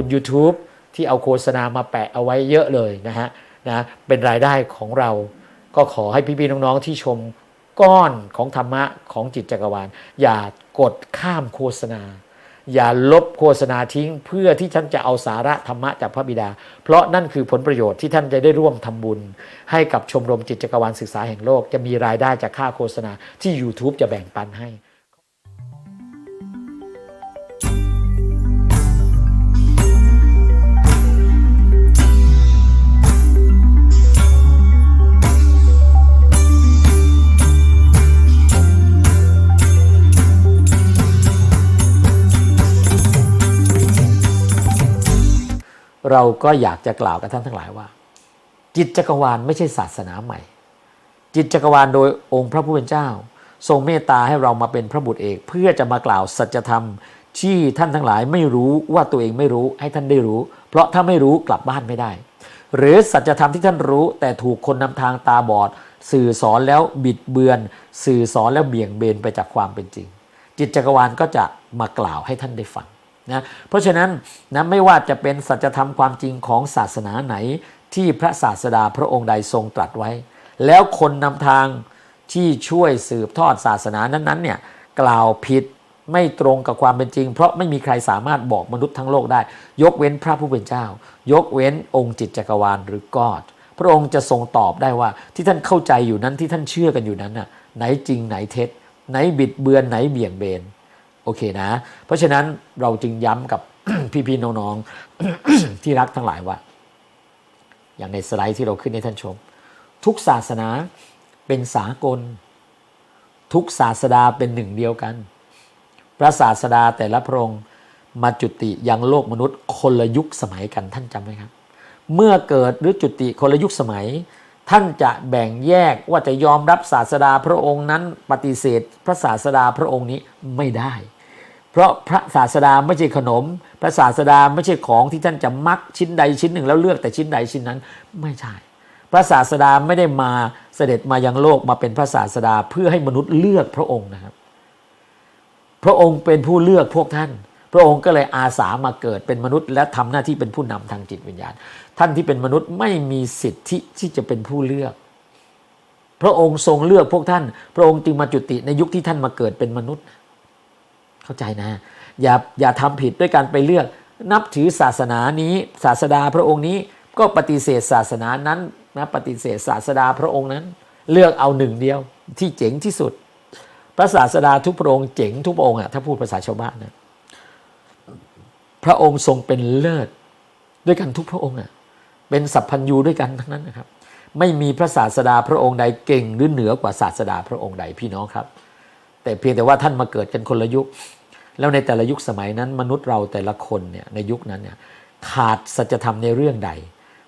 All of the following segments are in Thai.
คุณ YouTube ที่เอาโฆษณามาแปะเอาไว้เยอะเลยนะฮะนะเป็นรายได้ของเรา ก็ขอให้พี่ๆน้องๆที่ชมก้อนของธรรมะของจิตจักรวาล อย่ากดข้ามโฆษณา อย่าลบโฆษณาทิ้ง เพื่อที่ท่านจะเอาสาระธรรมะจากพระบิดา เพราะนั่นคือผลประโยชน์ที่ท่านจะได้ร่วมทำบุญ ให้กับชมรมจิตจักรวาลศึกษาแห่งโลก จะมีรายได้จากค่าโฆษณาที่ YouTube จะแบ่งปันให้ เราก็อยากจะกล่าวกับท่านทั้งหลายว่า จิตจักรวาลไม่ใช่ศาสนาใหม่ จิตจักรวาลโดยองค์พระผู้เป็นเจ้า ทรงเมตตาให้เรามาเป็นพระบุตรเอก เพื่อจะมากล่าวสัจธรรม ที่ท่านทั้งหลายไม่รู้ว่าตัวเองไม่รู้ให้ท่านได้รู้ เพราะถ้าไม่รู้กลับบ้านไม่ได้ หรือสัจธรรมที่ท่านรู้ แต่ถูกคนนำทางตาบอด สื่อสอนแล้วบิดเบือน สื่อสอนแล้วเบี่ยงเบนไปจากความเป็นจริง จิตจักรวาลก็จะมากล่าวให้ท่านได้ฟัง นะเพราะฉะนั้นนะไม่ว่าจะเป็นสัจธรรมความจริงของศาสนาไหนที่พระศาสดาพระองค์ใดทรงตรัสไว้ แล้วคนนำทางที่ช่วยสืบทอดศาสนานั้นๆเนี่ยกล่าวผิดไม่ตรงกับความเป็นจริง เพราะไม่มีใครสามารถบอกมนุษย์ทั้งโลกได้ ยกเว้นพระผู้เป็นเจ้า ยกเว้นองค์จิตจักรวาลหรือกอดพระองค์จะทรงตอบได้ว่าที่ท่านเข้าใจอยู่นั้นที่ท่านเชื่อกันอยู่นั้นน่ะไหนจริงไหนเท็จ ไหนบิดเบือนไหนเบี่ยงเบน อเคนะ เพราะฉะนั้นเราจึงย้ำกับพี่ๆน้องๆที่รักทั้งหลายว่า อย่างในสไลด์ที่เราขึ้นให้ท่านชม ทุกศาสนาเป็นสากล ทุกศาสดาเป็นหนึ่งเดียวกัน พระศาสดาแต่ละพระองค์มาจุติยังโลกมนุษย์คนละยุคสมัยกันท่านจำไหมครับ เมื่อเกิดหรือจุติคนละยุคสมัย ท่านจะแบ่งแยกว่าจะยอมรับศาสดาพระองค์นั้นปฏิเสธ พระศาสดาพระองค์นี้ไม่ได้ เพราะพระศาสดาไม่ใช่ขนม พระศาสดาไม่ใช่ของที่ท่านจะมักชิ้นใดชิ้นหนึ่งแล้วเลือกแต่ชิ้นใดชิ้นนั้น ไม่ใช่ พระศาสดาไม่ได้มาเสด็จมายังโลกมาเป็นพระศาสดาเพื่อให้มนุษย์เลือกพระองค์นะครับ พระองค์เป็นผู้เลือกพวกท่าน พระองค์ก็เลยอาสามาเกิดเป็นมนุษย์ และทำหน้าที่เป็นผู้นำทางจิตวิญญาณ ท่านที่เป็นมนุษย์ไม่มีสิทธิที่จะเป็นผู้เลือก พระองค์ทรงเลือกพวกท่าน พระองค์จึงมาจุติในยุคที่ท่านมาเกิดเป็นมนุษย์ เข้าใจนะ อย่าอย่าทำผิดด้วยการไปเลือก นับถือศาสนานี้ ศาสดาพระองค์นี้ก็ปฏิเสธศาสนานั้นนะปฏิเสธศาสดาพระองค์นั้น เลือกเอาหนึ่งเดียวที่เจ๋งที่สุด พระศาสดาทุกพระองค์เจ๋งทุกพระองค์อะถ้าพูดภาษาชาวบ้านนะพระองค์ทรงเป็นเลิศด้วยกันทุกพระองค์อะเป็นสัพพัญญูด้วยกันทั้งนั้นนะครับ ไม่มีพระศาสดาพระองค์ใดเก่งหรือเหนือกว่าศาสดาพระองค์ใดพี่น้องครับ แต่เพียงแต่ว่าท่านมาเกิดกันคนละยุค แล้วในแต่ละยุคสมัยนั้นมนุษย์เราแต่ละคนเนี่ยในยุคนั้นเนี่ยขาดสัจธรรมในเรื่องใด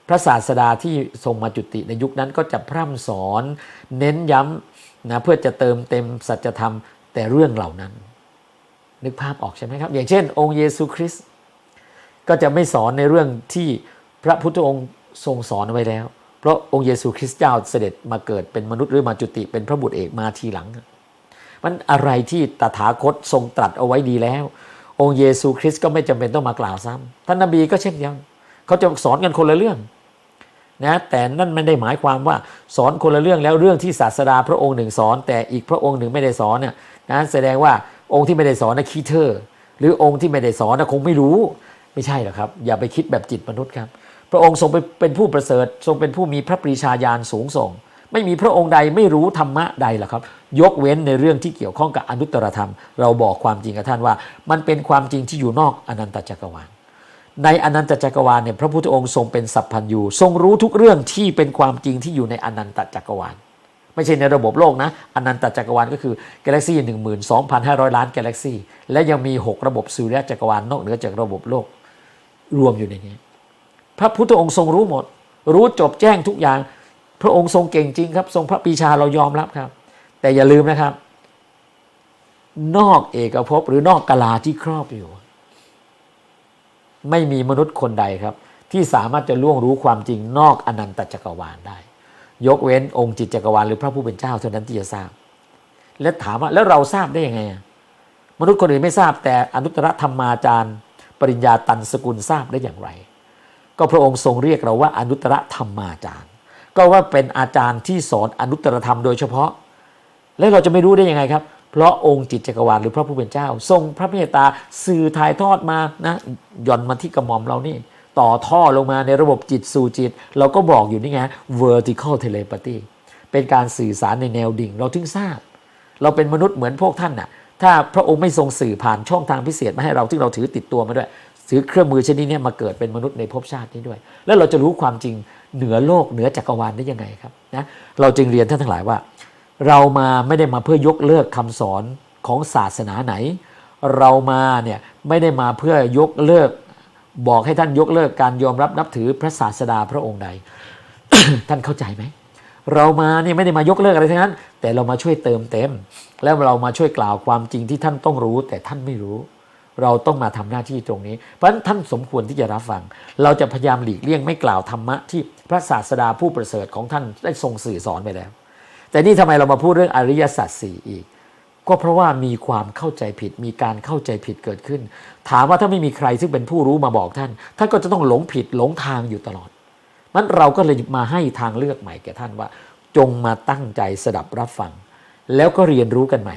พระศาสดาที่ทรงมาจุติในยุคนั้นก็จะพร่ำสอนเน้นย้ำนะเพื่อจะเติมเต็มสัจธรรมแต่เรื่องเหล่านั้น นึกภาพออกใช่ไหมครับ อย่างเช่น องค์เยซูคริสต์ก็จะไม่สอนในเรื่องที่พระพุทธองค์ทรงสอนไว้แล้ว เพราะองค์เยซูคริสต์เจ้าเสด็จมาเกิดเป็นมนุษย์หรือมาจุติเป็นพระบุตรเอกมาทีหลัง มันอะไรที่ตถาคตทรงตรัสเอาไว้ดีแล้ว องค์เยซูคริสต์ก็ไม่จำเป็นต้องมากล่าวซ้ำท่านนบีก็เช่นเดียวเขาจะสอนกันคนละเรื่องนะแต่นั่นไม่ได้หมายความว่าสอนคนละเรื่องแล้วเรื่องที่ศาสดาพระองค์หนึ่งสอน แต่อีกพระองค์หนึ่งไม่ได้สอนเนี่ยนะแสดงว่าองค์ที่ไม่ได้สอนนะคีเทอร์หรือองค์ที่ไม่ได้สอนนะคงไม่รู้ไม่ใช่หรอกครับ อย่าไปคิดแบบจิตมนุษย์ครับ พระองค์ทรงเป็นผู้ประเสริฐทรงเป็นผู้มีพระปรีชาญาณสูงส่ง ไม่มีพระองค์ใดไม่รู้ธรรมะใดหรอกครับ ยกเว้นในเรื่องที่เกี่ยวข้องกับอนุตตรธรรม เราบอกความจริงกับท่านว่า มันเป็นความจริงที่อยู่นอกอนันตจักรวาลในอนันตจักรวาลเนี่ยพระพุทธองค์ทรงเป็นสัพพัญญูทรงรู้ทุกเรื่องที่เป็นความจริงที่อยู่ในอนันตจักรวาล ไม่ใช่ในระบบโลกนะอนันตจักรวาลก็คือกาแล็กซี่หนึ่งหมื่นสองพันห้าร้อยล้านกาแล็กซี่และยังมีหกระบบสุริยะจักรวาลนอกเหนือจากระบบโลกรวมอยู่ในนี้ พระพุทธองค์ทรงรู้หมด รู้จบแจ้งทุกอย่าง พระองค์ทรงเก่งจริงครับ ทรงพระปีชาเรายอมรับครับ แต่อย่าลืมนะครับ นอกเอกภพหรือนอกกาลาที่ครอบอยู่ ไม่มีมนุษย์คนใดครับ ที่สามารถจะล่วงรู้ความจริงนอกอนันตจักรวาลได้ ยกเว้นองค์จิตจักรวาลหรือพระผู้เป็นเจ้าเท่านั้นที่จะทราบ และถามว่าแล้วเราทราบได้ยังไง มนุษย์คนอื่นไม่ทราบแต่อนุตตรธรรมาจารย์ปปริญญาตันสกุลทราบได้อย่างไร ก็พระองค์ทรงเรียกเราว่าอนุตตรธรรมาจารย์ ก็ว่าเป็นอาจารย์ที่สอนอนุตตรธรรมโดยเฉพาะ แล้วเราจะไม่รู้ได้ยังไงครับ เพราะองค์จิตจักรวาลหรือพระผู้เป็นเจ้า ทรงพระเมตตาสื่อถ่ายทอดมานะย่อนมาที่กระหม่อมเรานี่ ต่อท่อลงมาในระบบจิตสู่จิต เราก็บอกอยู่นี่ไง vertical telepathy เป็นการสื่อสารในแนวดิ่ง เราถึงทราบ เราเป็นมนุษย์เหมือนพวกท่านน่ะถ้าพระองค์ไม่ทรงสื่อผ่านช่องทางพิเศษมาให้เราที่เราถือติดตัวมาด้วยถือเครื่องมือชนิดนี้มาเกิดเป็นมนุษย์ในภพชาตินี้ด้วย แล้วเราจะรู้ความจริง เหนือโลกเหนือจักรวาลได้ยังไงครับนะเราจึงเรียนท่านทั้งหลายว่า เรามาไม่ได้มาเพื่อยกเลิกคำสอนของศาสนาไหน เรามาเนี่ยไม่ได้มาเพื่อยกเลิก บอกให้ท่านยกเลิกการยอมรับนับถือพระศาสดาพระองค์ใด ท่านเข้าใจไหมเรามาเนี่ยไม่ได้มายกเลิกอะไรทั้งนั้น แต่เรามาช่วยเติมเต็ม แล้วเรามาช่วยกล่าวความจริงที่ท่านต้องรู้แต่ท่านไม่รู้ เราต้องมาทำหน้าที่ตรงนี้ เพราะฉะนั้นท่านสมควรที่จะรับฟัง เราจะพยายามหลีกเลี่ยงไม่กล่าวธรรมะที่พระศาสดาผู้ประเสริฐของท่านได้ทรงสื่อสอนไปแล้ว แต่นี่ทำไมเรามาพูดเรื่องอริยสัจสี่อีก ก็เพราะว่ามีความเข้าใจผิด มีการเข้าใจผิดเกิดขึ้น ถามว่าถ้าไม่มีใครซึ่งเป็นผู้รู้มาบอกท่าน ท่านก็จะต้องหลงผิดหลงทางอยู่ตลอดมันเราก็เลยมาให้ทางเลือกใหม่แก่ท่านว่า จงมาตั้งใจสดับรับฟัง แล้วก็เรียนรู้กันใหม่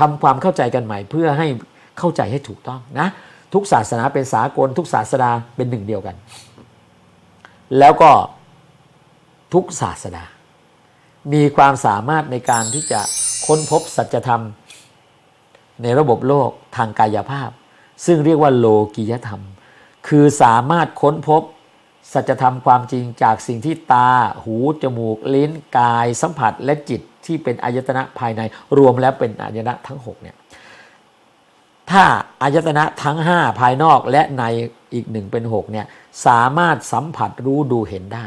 ทำความเข้าใจกันใหม่เพื่อให้ เข้าใจให้ถูกต้องนะทุกศาสนาเป็นสากล ทุกศาสดาเป็นหนึ่งเดียวกัน แล้วก็ทุกศาสดา มีความสามารถในการที่จะค้นพบสัจธรรม ในระบบโลกทางกายภาพ ซึ่งเรียกว่าโลกิยธรรม คือสามารถค้นพบสัจธรรมความจริงจากสิ่งที่ตา หู จมูก ลิ้น กาย สัมผัส และจิตที่เป็นอายตนะภายใน รวมแล้วเป็นอายตนะทั้ง 6 เนี่ย ถ้าอายตนะทั้ง 5 ภายนอกและในอีกหนึ่งเป็น6เนี่ยสามารถสัมผัสรู้ดูเห็นได้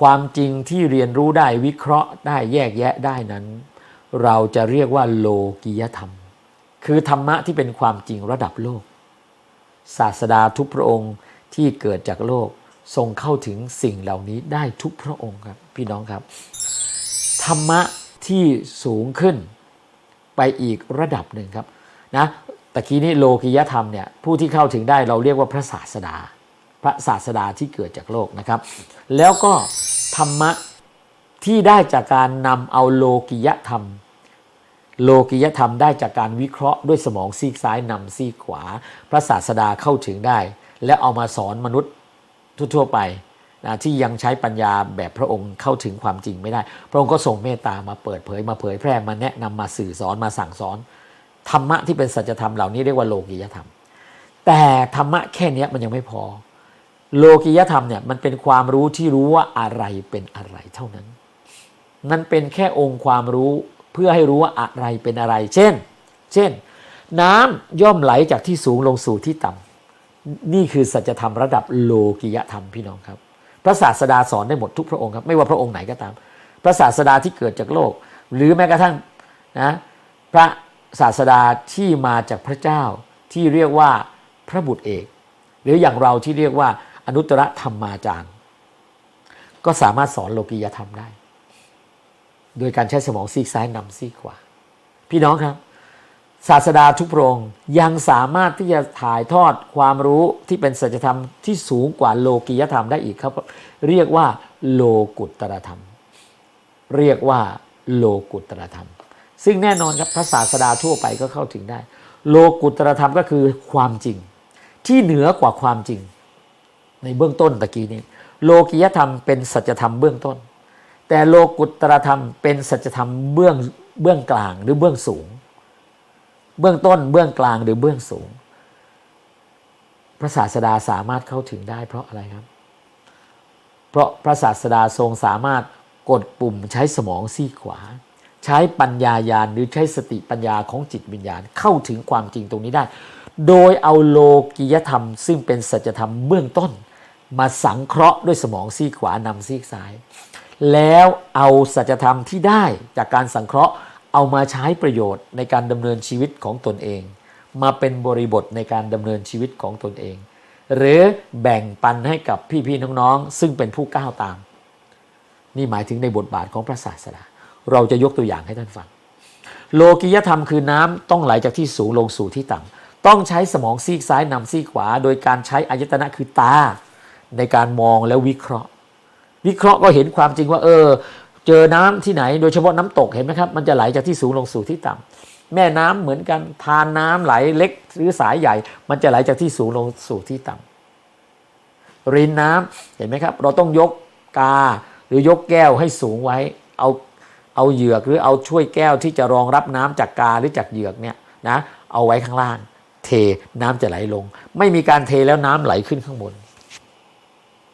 ความจริงที่เรียนรู้ได้วิเคราะห์ได้แยกแยะได้นั้น เราจะเรียกว่าโลกิยธรรม คือธรรมะที่เป็นความจริงระดับโลก ศาสดาทุกพระองค์ที่เกิดจากโลกทรงเข้าถึงสิ่งเหล่านี้ได้ทุกพระองค์ครับพี่น้องครับ ธรรมะที่สูงขึ้นไปอีกระดับหนึ่งครับนะะกี้นี้โลกิยธรรมเนี่ยผู้ที่เข้าถึงได้เราเรียกว่าพระศาสดา พระศาสดาที่เกิดจากโลกนะครับ แล้วก็ธรรมะที่ได้จากการนำเอาโลกิยธรรม โลกิยธรรมได้จากการวิเคราะห์ด้วยสมองซีกซ้ายนำซีกขวา พระศาสดาเข้าถึงได้ และเอามาสอนมนุษย์ทั่วๆไปนะที่ยังใช้ปัญญาแบบพระองค์เข้าถึงความจริงไม่ได้ พระองค์ก็ทรงเมตตามาเปิดเผยมาเผยแพร่มาแนะนำมาสื่อสอนมาสั่งสอน ธรรมะที่เป็นสัจธรรมเหล่านี้เรียกว่าโลกิยธรรม แต่ธรรมะแค่นี้มันยังไม่พอ โลกิยธรรมเนี่ยมันเป็นความรู้ที่รู้ว่าอะไรเป็นอะไรเท่านั้น มันเป็นแค่องค์ความรู้เพื่อให้รู้ว่าอะไรเป็นอะไร เช่น เช่น น้ำย่อมไหลจากที่สูงลงสู่ที่ต่ำนี่คือสัจธรรมระดับโลกิยธรรมพี่น้องครับพระศาสดาสอนได้หมดทุกพระองค์ครับไม่ว่าพระองค์ไหนก็ตาม พระศาสดาที่เกิดจากโลก หรือแม้กระทั่งนะพระ ศาสดาที่มาจากพระเจ้าที่เรียกว่าพระบุตรเอก หรืออย่างเราที่เรียกว่าอนุตตรธรรมาจารย์ ก็สามารถสอนโลกิยธรรมได้ โดยการใช้สมองซีกซ้ายนำซีกขวาพี่น้องครับ ศาสดาทุกพระองค์ยังสามารถที่จะถ่ายทอดความรู้ที่เป็นสัจธรรมที่สูงกว่าโลกิยธรรมได้อีกครับ เรียกว่าโลกุตตรธรรม เรียกว่าโลกุตตรธรรม ซึ่งแน่นอนครับพระศาสดาทั่วไปก็เข้าถึงได้ โลกุตรธรรมก็คือความจริง ที่เหนือกว่าความจริง ในเบื้องต้นตะกี้นี้ โลกิยธรรมเป็นสัจธรรมเบื้องต้น แต่โลกุตรธรรมเป็นสัจธรรมเบื้องเบื้องกลางหรือเบื้องสูง เบื้องต้นเบื้องกลางหรือเบื้องสูง พระศาสดาสามารถเข้าถึงได้ เพราะอะไรครับ เพราะพระศาสดาทรงสามารถกดปุ่มใช้สมองซีขวา ใช้ปัญญายาณหรือใช้สติปัญญาของจิตวิญญาณเข้าถึงความจริงตรงนี้ได้ โดยเอาโลกิยธรรม ซึ่งเป็นสัจธรรมเบื้องต้น มาสังเคราะห์ด้วยสมองซีกขวานำซีกซ้าย แล้วเอาสัจธรรมที่ได้จากการสังเคราะห์เอามาใช้ประโยชน์ในการดำเนินชีวิตของตนเอง มาเป็นบริบทในการดำเนินชีวิตของตนเอง หรือแบ่งปันให้กับพี่ๆน้องๆซึ่งเป็นผู้ก้าวตาม นี่หมายถึงในบทบาทของพระศาสดา เราจะยกตัวอย่างให้ท่านฟัง โลกิยธรรมคือน้ำต้องไหลจากที่สูงลงสู่ที่ต่ต้องใช้สมองซีกซ้ายนำซีกขวา โดยการใช้อายตนะคือตา ในการมองแล้ววิเคราะห์ วิเคราะห์ก็เห็นความจริงว่า เออ เจอน้ำที่ไหน โดยเฉพาะน้ำตกเห็นไหมครับ มันจะไหลจากที่สูงลงสู่ที่ต่ำแม่น้ำเหมือนกันทานน้ำไหลเล็กหรือสายใหญ่ มันจะไหลจากที่สูงลงสู่ที่ต่ำรินน้ำเห็นไหมครับ เราต้องยกกาหรือยกแก้วให้สูงไว้ เอา เอาเหยือกหรือเอาช่วยแก้วที่จะรองรับน้ำจากกาหรือจากเหยือกเนี่ยนะเอาไว้ข้างล่าง เทน้ำจะไหลลง ไม่มีการเทแล้วน้ำไหลขึ้นข้างบน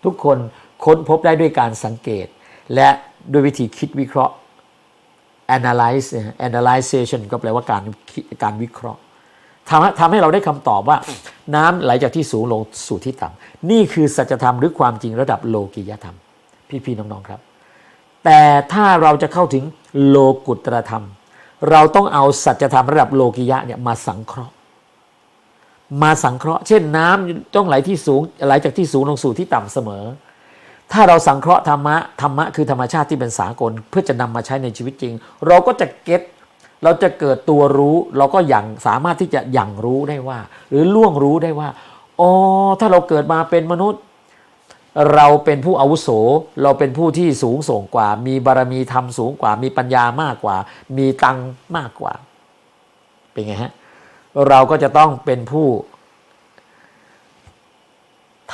ทุกคนค้นพบได้ด้วยการสังเกต และด้วยวิธีคิดวิเคราะห์ analyze analyzation ก็แปลว่าการการวิเคราะห์ทำทำให้เราได้คำตอบว่า น้ำไหลจากที่สูงลงสู่ที่ต่ำนี่คือสัจธรรมหรือความจริงระดับโลกิยธรรม พี่ๆน้องๆครับ แต่ถ้าเราจะเข้าถึงโลกุตรธรรม เราต้องเอาสัจธรรมระดับโลกิยะเนี่ยมาสังเคราะห์ มาสังเคราะห์ เช่นน้ำต้องไหลที่สูงไหลจากที่สูงลงสู่ที่ต่ำเสมอ ถ้าเราสังเคราะห์ธรรมะธรรมะคือธรรมชาติที่เป็นสากล เพื่อจะนำมาใช้ในชีวิตจริง เราก็จะเก็ตเราจะเกิดตัวรู้ เราก็อย่างสามารถที่จะอย่างรู้ได้ว่า หรือล่วงรู้ได้ว่าอ๋อถ้าเราเกิดมาเป็นมนุษย์ เราเป็นผู้อาวุโส เราเป็นผู้ที่สูงส่งกว่า มีบารมีธรรมสูงกว่า มีปัญญามากกว่า มีตังมากกว่า เป็นไงฮะ เราก็จะต้องเป็นผู้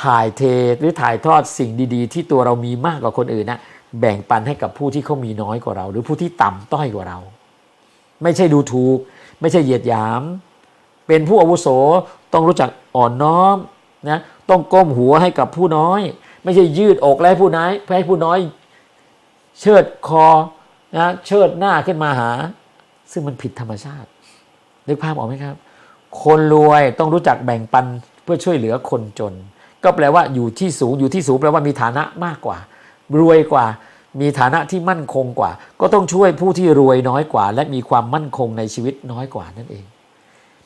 ถ่ายเทหรือถ่ายทอดสิ่งดี ๆ ที่ตัวเรามีมากกว่าคนอื่นนะแบ่งปันให้กับผู้ที่เขามีน้อยกว่าเรา หรือผู้ที่ต่ำต้อยกว่าเรา ไม่ใช่ดูถูก ไม่ใช่เหยียดหยาม เป็นผู้อาวุโสต้องรู้จักอ่อนน้อมนะต้องก้มหัวให้กับผู้น้อย ไม่ใช่ยืดอกและให้ผู้น้อยให้ผู้น้อย เชิดคอนะเชิดหน้าขึ้นมาหา ซึ่งมันผิดธรรมชาตินึกภาพออกไหมครับ คนรวยต้องรู้จักแบ่งปันเพื่อช่วยเหลือคนจน ก็แปลว่าอยู่ที่สูงอยู่ที่สูงแปลว่ามีฐานะมากกว่า รวยกว่ามีฐานะที่มั่นคงกว่า ก็ต้องช่วยผู้ที่รวยน้อยกว่า และมีความมั่นคงในชีวิตน้อยกว่านั่นเอง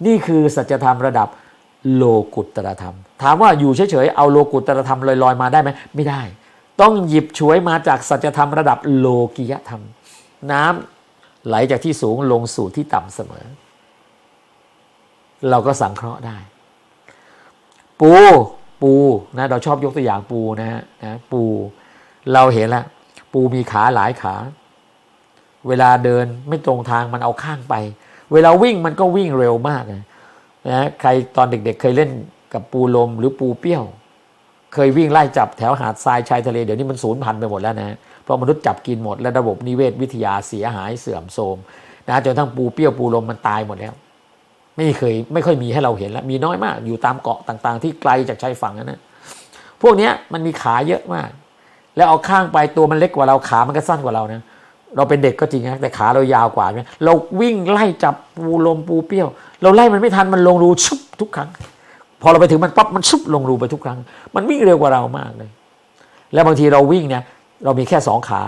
นี่คือสัจธรรมระดับ โลกุตตรธรรม ถามว่าอยู่เฉยๆเอาโลกุตตรธรรมลอยๆมาได้ไหมไม่ได้ ต้องหยิบฉวยมาจากสัจธรรมระดับโลกิยธรรม น้ำไหลจากที่สูงลงสู่ที่ต่ำเสมอ เราก็สังเคราะห์ได้ ปูปูนะเราชอบยกตัวอย่างปูนะฮะนะปูเราเห็นแล้วปูมีขาหลายขา เวลาเดินไม่ตรงทางมันเอาข้างไป เวลาวิ่งมันก็วิ่งเร็วมากนะ นะใครตอนเด็กๆ เคยเล่นกับปูลมหรือปูเปี้ยว เคยวิ่งไล่จับแถวหาดทรายชายทะเลเดี๋ยวนี้มันสูญพันธุ์ไปหมดแล้วนะเพราะมนุษย์จับกินหมดและระบบนิเวศวิทยาเสียหายเสื่อมโทรมนะจนทั้งปูเปี้ยวปูลมมันตายหมดแล้ว ไม่เคยไม่ค่อยมีให้เราเห็นแล้วมีน้อยมากอยู่ตามเกาะต่างๆ ที่ไกลจากชายฝั่งนะพวกนี้มันมีขาเยอะมาก แล้วเอาข้างไปตัวมันเล็กกว่าเราขามันก็สั้นกว่าเรานะ เราเป็นเด็กก็จริงนะแต่ขาเรายาวกว่าเนี่ยเราวิ่งไล่จับปูลมปูเปี้ยว เราไล่มันไม่ทันมันลงรูชุบทุกครั้ง พอเราไปถึงมันปั๊บมันชุบลงรูไปทุกครั้ง มันวิ่งเร็วกว่าเรามากเลย แล้วบางทีเราวิ่งเนี่ยเรามีแค่สองขา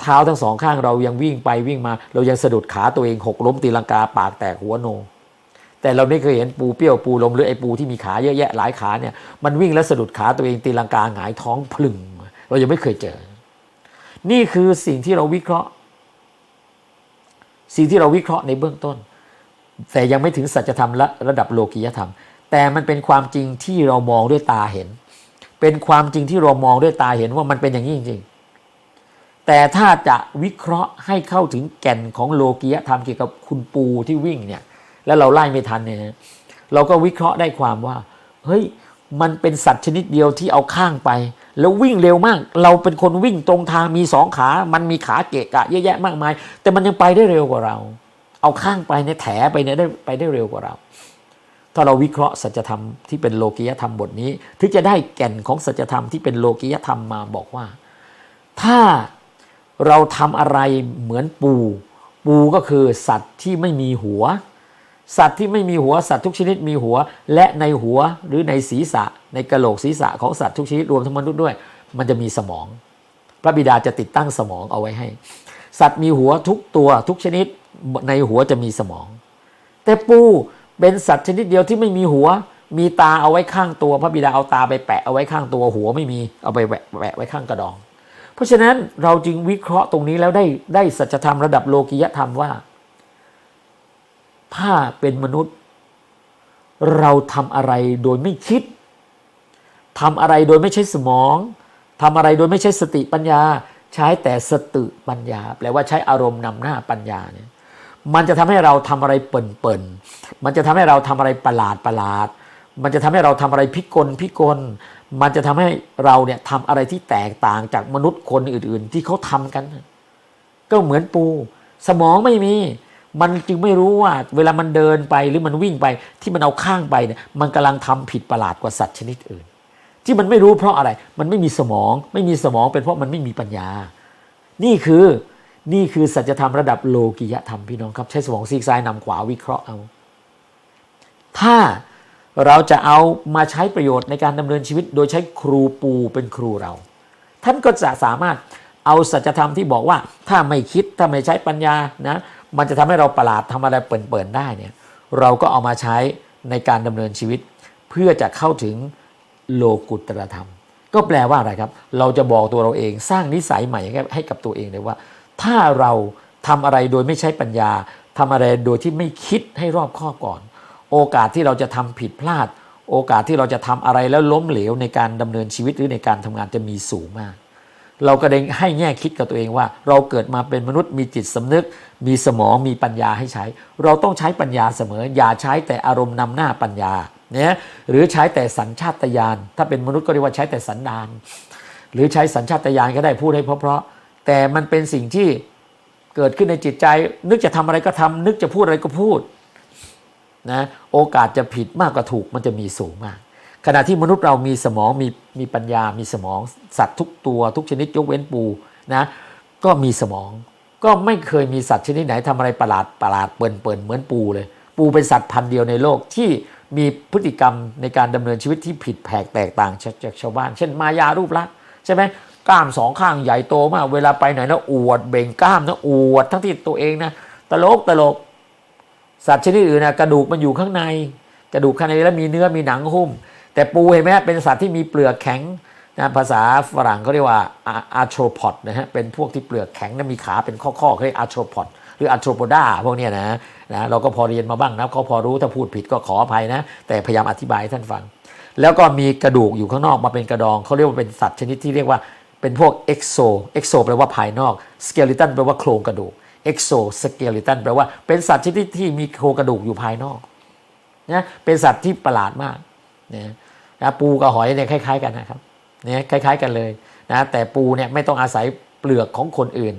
เท้าทั้งสองข้างเรายังวิ่งไปวิ่งมา เรายังสะดุดขาตัวเองหกล้มตีลังกาปากแตกหัวโน แต่เราไม่เคยเห็นปูเปี้ยวปูลมหรือไอ้ปูที่มีขาเยอะแยะหลายขาเนี่ยมันวิ่งแล้วสะดุดขาตัวเองตีลังกาหงายท้องพลึงเรายังไม่เคยเจอ นี่คือสิ่งที่เราวิเคราะห์ สิ่งที่เราวิเคราะห์ในเบื้องต้น แต่ยังไม่ถึงสัจธรรมระระดับโลกียธรรม แต่มันเป็นความจริงที่เรามองด้วยตาเห็น เป็นความจริงที่เรามองด้วยตาเห็นว่ามันเป็นอย่างนี้จริงๆ แต่ถ้าจะวิเคราะห์ให้เข้าถึงแก่นของโลกียธรรมเกี่ยวกับคุณปูที่วิ่งเนี่ยแล้วเราไล่ไม่ทันเนี่ยเราก็วิเคราะห์ได้ความว่า เฮ้ย มันเป็นสัตว์ชนิดเดียวที่เอาข้างไป แล้ววิ่งเร็วมาก เราเป็นคนวิ่งตรงทางมีสองขา มันมีขาเกะกะเยอะแยะมากมาย แต่มันยังไปได้เร็วกว่าเรา เอาข้างไปเนี่ยแถไปเนี่ยได้ไปได้เร็วกว่าเรา ถ้าเราวิเคราะห์สัจธรรมที่เป็นโลกิยธรรมบทนี้ ถึงจะได้แก่นของสัจธรรมที่เป็นโลกิยธรรมมาบอกว่า ถ้าเราทำอะไรเหมือนปู ปูก็คือสัตว์ที่ไม่มีหัว สัตว์ที่ไม่มีหัวสัตว์ทุกชนิดมีหัว และในหัวหรือในศีรษะ ในกระโหลกศีรษะของสัตว์ทุกชนิดรวมทั้งมนุษย์ด้วย มันจะมีสมอง พระบิดาจะติดตั้งสมองเอาไว้ให้ สัตว์มีหัวทุกตัวทุกชนิดในหัวจะมีสมอง แต่ปูเป็นสัตว์ชนิดเดียวที่ไม่มีหัว มีตาเอาไว้ข้างตัว พระบิดาเอาตาไปแปะเอาไว้ข้างตัวหัวไม่มีเอาไปแหวะแหวะไว้ข้างกระดอง เพราะฉะนั้นเราจึงวิเคราะห์ตรงนี้แล้วได้ได้สัจธรรมระดับโลกิยธรรมว่า ถ้าเป็นมนุษย์ เราทำอะไรโดยไม่คิดทำอะไรโดยไม่ใช้สมองทำอะไรโดยไม่ใช้สติปัญญา ใช้แต่สติปัญญา แปลว่าใช้อารมณ์นำหน้าปัญญาเนี่ยมันจะทำให้เราทำอะไรเปิ่นๆมันจะทำให้เราทำอะไรประหลาดประหลาด มันจะทำให้เราทำอะไรพิกลพิกล มันจะทำให้เราเนี่ยทำอะไรที่แตกต่างจากมนุษย์คนอื่น ๆ ที่เขาทำกัน ก็เหมือนปู สมองไม่มี มันจึงไม่รู้ว่าเวลามันเดินไปหรือมันวิ่งไปที่มันเอาข้างไปเนี่ยมันกำลังทำผิดประหลาดกว่าสัตว์ชนิดอื่น ที่มันไม่รู้เพราะอะไรมันไม่มีสมอง ไม่มีสมองเป็นเพราะมันไม่มีปัญญา นี่คือนี่คือสัจธรรมระดับโลกิยธรรมพี่น้องครับ ใช้สมองซีกซ้ายนำขวาวิเคราะห์เอา ถ้าเราจะเอามาใช้ประโยชน์ในการดำเนินชีวิต โดยใช้ครูปูเป็นครูเรา ท่านก็จะสามารถเอาสัจธรรมที่บอกว่า ถ้าไม่คิดถ้าไม่ใช้ปัญญานะ มันจะทำให้เราประหลาดทำอะไรเปิ่นๆได้เนี่ยเราก็เอามาใช้ในการดำเนินชีวิต เพื่อจะเข้าถึงโลกุตรธรรม ก็แปลว่าอะไรครับ เราจะบอกตัวเราเองสร้างนิสัยใหม่ให้กับตัวเองเลยว่า ถ้าเราทำอะไรโดยไม่ใช้ปัญญาทำอะไรโดยที่ไม่คิดให้รอบคอบก่อน โอกาสที่เราจะทำผิดพลาด โอกาสที่เราจะทำอะไรแล้วล้มเหลวในการดำเนินชีวิตหรือในการทำงานจะมีสูงมาก เราก็ได้ให้แง่คิดกับตัวเองว่า เราเกิดมาเป็นมนุษย์มีจิตสำนึก มีสมองมีปัญญาให้ใช้ เราต้องใช้ปัญญาเสมอ อย่าใช้แต่อารมณ์นำหน้าปัญญาเนี่ยหรือใช้แต่สัญชาตญาณถ้าเป็นมนุษย์ก็เรียกว่าใช้แต่สันดาน หรือใช้สัญชาตญาณก็ได้พูดให้เพราะๆแต่มันเป็นสิ่งที่เกิดขึ้นในจิตใจ นึกจะทำอะไรก็ทำนึกจะพูดอะไรก็พูดนะโอกาสจะผิดมากกว่าถูกมันจะมีสูงมาก ขณะที่มนุษย์เรามีสมองมีมีปัญญา มีสมองสัตว์ทุกตัวทุกชนิดยกเว้นปูนะก็มีสมอง ก็ไม่เคยมีสัตว์ชนิดไหนทำอะไรประหลาดประหลาดเปิ่นเปิ่นเหมือนปูเลย ปูเป็นสัตว์พันธุ์เดียวในโลกที่มีพฤติกรรมในการดำเนินชีวิตที่ผิดแผกแตกต่างจากชาวบ้าน เช่นมายารูปลักษณ์ใช่ไหมกล้ามสองข้างใหญ่โตมาก เวลาไปไหนนะอวดเบ่งกล้ามนะอวดทั้งที่ตัวเองนะตลกตลกสัตว์ชนิดอื่นนะกระดูกมันอยู่ข้างใน กระดูกข้างในแล้วมีเนื้อมีหนังหุ้ม แต่ปูเห็นไหมเป็นสัตว์ที่มีเปลือกแข็งนะภาษาฝรั่งเขาเรียกว่าอาร์โทรพอดนะฮะเป็นพวกที่เปลือกแข็งและมีขาเป็นข้อๆเขาเรียกอาร์โทรพอดหรืออาร์โทรโปดาพวกเนี้ยนะนะเราก็พอเรียนมาบ้างนะเขาพอรู้ถ้าพูดผิดก็ขออภัยนะ แต่พยายามอธิบายให้ท่านฟัง แล้วก็มีกระดูกอยู่ข้างนอกมาเป็นกระดองเขาเรียกว่าเป็นสัตว์ชนิดที่เรียกว่าเป็นพวกเอ็กโซเอ็กโซแปลว่าภายนอกสเกลิตันแปลว่าโครงกระดูกเอ็กโซสเกลิตันแปลว่าเป็นสัตว์ชนิดที่มีโครงกระดูกอยู่ภายนอกนะเป็นสัตว์ที่ประหลาดมาก นะนะปูกับหอยเนี่ยคล้าย ๆ กันนะครับเนี่ยคล้าย ๆ กันเลยนะแต่ปูเนี่ยไม่ต้องอาศัยเปลือกของคนอื่น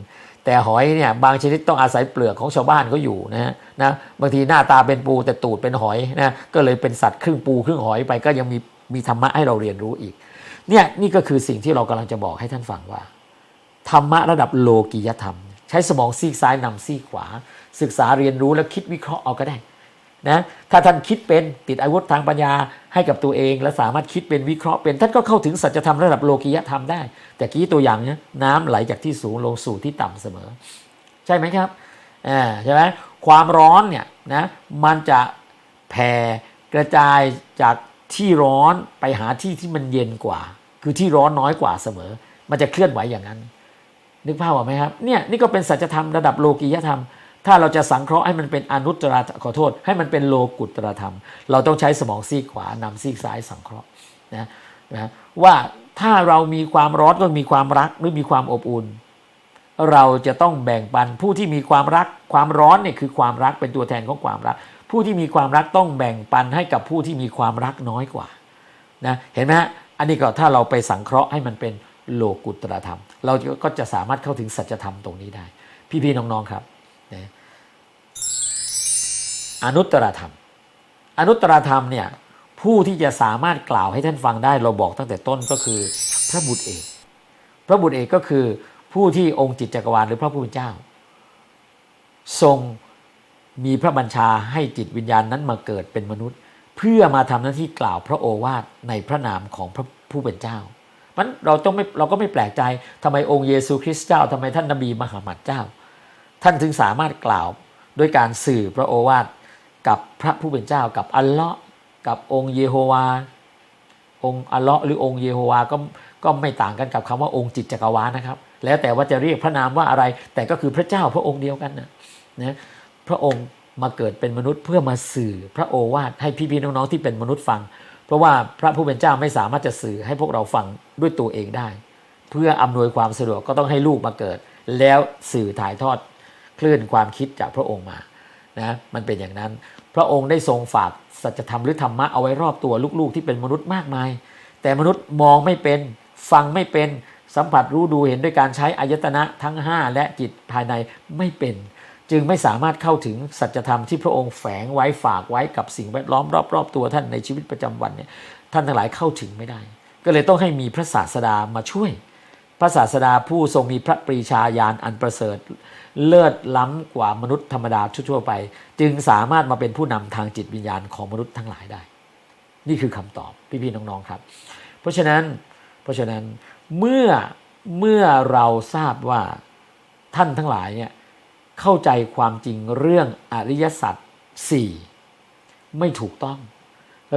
แต่หอยเนี่ยบางชนิดต้องอาศัยเปลือกของชาวบ้านเขาอยู่นะฮะนะบางทีหน้าตาเป็นปูแต่ตูดเป็นหอยนะก็เลยเป็นสัตว์ครึ่งปูครึ่งหอยไปก็ยังมีมีธรรมะให้เราเรียนรู้อีกเนี่ยนี่ก็คือสิ่งที่เรากำลังจะบอกให้ท่านฟังว่า ธรรมะระดับโลกิยธรรม ใช้สมองซีกซ้ายนำซีกขวา ศึกษาเรียนรู้แล้วคิดวิเคราะห์เอาก็ได้ นะถ้าท่านคิดเป็นติดอาวุธทางปัญญาให้กับตัวเอง และสามารถคิดเป็นวิเคราะห์เป็นท่านก็เข้าถึงสัจธรรมระดับโลกิยธรรมได้ แต่กี้ตัวอย่างนี้น้ำไหลจากที่สูงลงสู่ที่ต่ำเสมอ ใช่ไหมครับอ่าใช่ไหมความร้อนเนี่ยนะมันจะแผ่กระจายจากที่ร้อนไปหาที่ที่มันเย็นกว่า คือที่ร้อนน้อยกว่าเสมอ มันจะเคลื่อนไหวอย่างนั้น นึกภาพออกไหมครับเนี่ยนี่ก็เป็นสัจธรรมระดับโลกียธรรม ถ้าเราจะสังเคราะห์ให้มันเป็นอนุตตรขอโทษ ให้มันเป็นโลกุตรธรรม เราต้องใช้สมองซีกขวานำซีกซ้ายสังเคราะห์นะนะว่าถ้าเรามีความร้อนก็มีความรักหรือมีความอบอุ่น เราจะต้องแบ่งปันผู้ที่มีความรักความร้อนเนี่ยคือความรักเป็นตัวแทนของความรัก ผู้ที่มีความรักต้องแบ่งปันให้กับผู้ที่มีความรักน้อยกว่านะเห็นไหมฮะอันนี้ก็ถ้าเราไปสังเคราะห์ให้มันเป็นโลกุตรธรรม เราก็จะสามารถเข้าถึงสัจธรรมตรงนี้ได้ พี่ๆน้องๆครับ อนุตตรธรรม อนุตตรธรรมเนี่ยผู้ที่จะสามารถกล่าวให้ท่านฟังได้เราบอกตั้งแต่ต้นก็คือพระบุตรเอกพระบุตรเอกก็คือผู้ที่องค์จิตจักรวาลหรือพระผู้เป็นเจ้า ทรงมีพระบัญชาให้จิตวิญญาณนั้นมาเกิดเป็นมนุษย์ เพื่อมาทำหน้าที่กล่าวพระโอวาทในพระนามของพระผู้เป็นเจ้ามันเราต้องไม่เราก็ไม่แปลกใจทำไมองค์เยซูคริสต์เจ้าทำไมท่านนบีมหามัดเจ้า ท่านถึงสามารถกล่าวด้วยการสื่อพระโอวาท กับพระผู้เป็นเจ้ากับอัลเลาะห์กับองค์เยโฮวา องค์อัลเลาะห์หรือองค์เยโฮวาก็ก็ไม่ต่างกันกับคำว่าองค์จิตจักรวาลนะครับ แล้วแต่ว่าจะเรียกพระนามว่าอะไร แต่ก็คือพระเจ้าพระองค์เดียวกันนะนะพระองค์มาเกิดเป็นมนุษย์เพื่อมาสื่อพระโอวาทให้พี่ๆน้องๆที่เป็นมนุษย์ฟัง เพราะว่าพระผู้เป็นเจ้าไม่สามารถจะสื่อให้พวกเราฟังด้วยตัวเองได้ เพื่ออำนวยความสะดวกก็ต้องให้ลูกมาเกิด แล้วสื่อถ่ายทอดคลื่นความคิดจากพระองค์มา นะมันเป็นอย่างนั้น พระองค์ได้ทรงฝากสัจธรรมหรือธรรมะเอาไว้รอบตัวลูกๆ ที่เป็นมนุษย์มากมาย แต่มนุษย์มองไม่เป็นฟังไม่เป็นสัมผัสรู้ดูเห็นด้วยการใช้อายตนะทั้ง 5 และจิตภายในไม่เป็น จึงไม่สามารถเข้าถึงสัจธรรมที่พระองค์แฝงไว้ฝากไว้กับสิ่งแวดล้อมรอบๆตัวท่านในชีวิตประจำวันเนี่ยท่านทั้งหลายเข้าถึงไม่ได้ ก็เลยต้องให้มีพระศาสดามาช่วย พระศาสดาผู้ทรงมีพระปรีชาญาณอันประเสริฐ เลิศล้ำกว่ามนุษย์ธรรมดาทั่วๆไป จึงสามารถมาเป็นผู้นำทางจิตวิญญาณของมนุษย์ทั้งหลายได้ นี่คือคำตอบพี่ๆน้องๆครับ เพราะฉะนั้นเพราะฉะนั้นเมื่อเมื่อเราทราบว่าท่านทั้งหลายเนี่ยเข้าใจความจริงเรื่องอริยสัจสี่ไม่ถูกต้อง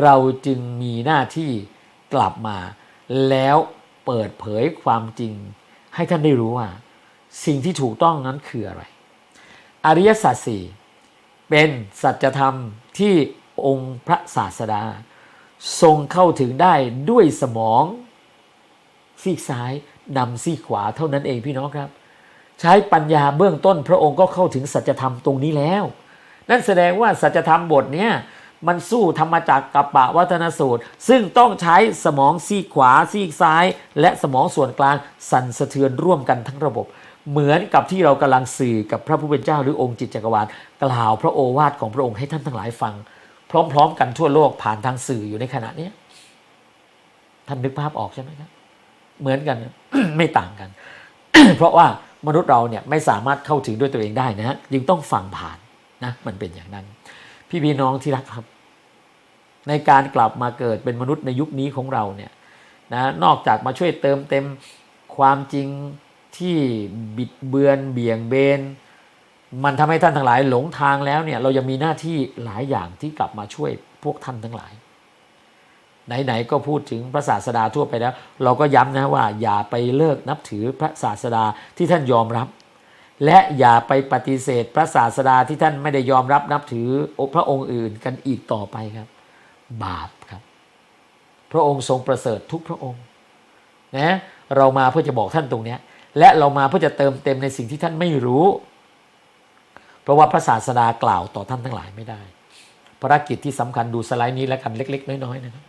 เราจึงมีหน้าที่กลับมา แล้วเปิดเผยความจริง ให้ท่านได้รู้ว่า สิ่งที่ถูกต้องนั้นคืออะไร อริยสัจสี่เป็นสัจธรรมที่องค์พระศาสดา ทรงเข้าถึงได้ด้วยสมอง ซีกซ้ายนำซีกขวาเท่านั้นเองพี่น้องครับ ใช้ปัญญาเบื้องต้นพระองค์ก็เข้าถึงสัจธรรมตรงนี้แล้ว นั่นแสดงว่าสัจธรรมบทเนี้ยมันสู้ธรรมจักรกับปะวัฒนสูตร ซึ่งต้องใช้สมองซีกขวาซีกซ้าย และสมองส่วนกลางสั่นสะเทือนร่วมกันทั้งระบบ เหมือนกับที่เรากำลังสื่อกับพระผู้เป็นเจ้าหรือองค์จิตจักรวาลกล่าวพระโอวาทของพระองค์ให้ท่านทั้งหลายฟัง พร้อม ๆ กันทั่วโลกผ่านทางสื่ออยู่ในขณะนี้ท่านนึกภาพออกใช่ไหมครับ เหมือนกันไม่ต่างกัน เพราะว่ามนุษย์เราเนี่ยไม่สามารถเข้าถึงด้วยตัวเองได้นะฮะจึงต้องฟังผ่านนะมันเป็นอย่างนั้น พี่พี่น้องที่รักครับ ในการกลับมาเกิดเป็นมนุษย์ในยุคนี้ของเราเนี่ยนะนอกจากมาช่วยเติมเต็มความจริง ที่บิดเบือนเบี่ยงเบน มันทำให้ท่านทั้งหลายหลงทางแล้วเนี่ยเรายังมีหน้าที่หลายอย่างที่กลับมาช่วยพวกท่านทั้งหลาย ไหนๆก็พูดถึงพระศาสดาทั่วไปแล้ว เราก็ย้ำนะว่า อย่าไปเลิกนับถือพระศาสดาที่ท่านยอมรับ และอย่าไปปฏิเสธพระศาสดาที่ท่านไม่ได้ยอมรับนับถือพระองค์อื่นกันอีกต่อไปครับ บาปครับ พระองค์ทรงประเสริฐทุกพระองค์นะเรามาเพื่อจะบอกท่านตรงเนี้ย และเรามาเพื่อจะเติมเต็มในสิ่งที่ท่านไม่รู้ เพราะว่าพระศาสดากล่าวต่อท่านทั้งหลายไม่ได้ภารกิจที่สำคัญดูสไลด์นี้แล้วกันเล็ก ๆ น้อยๆนะครับ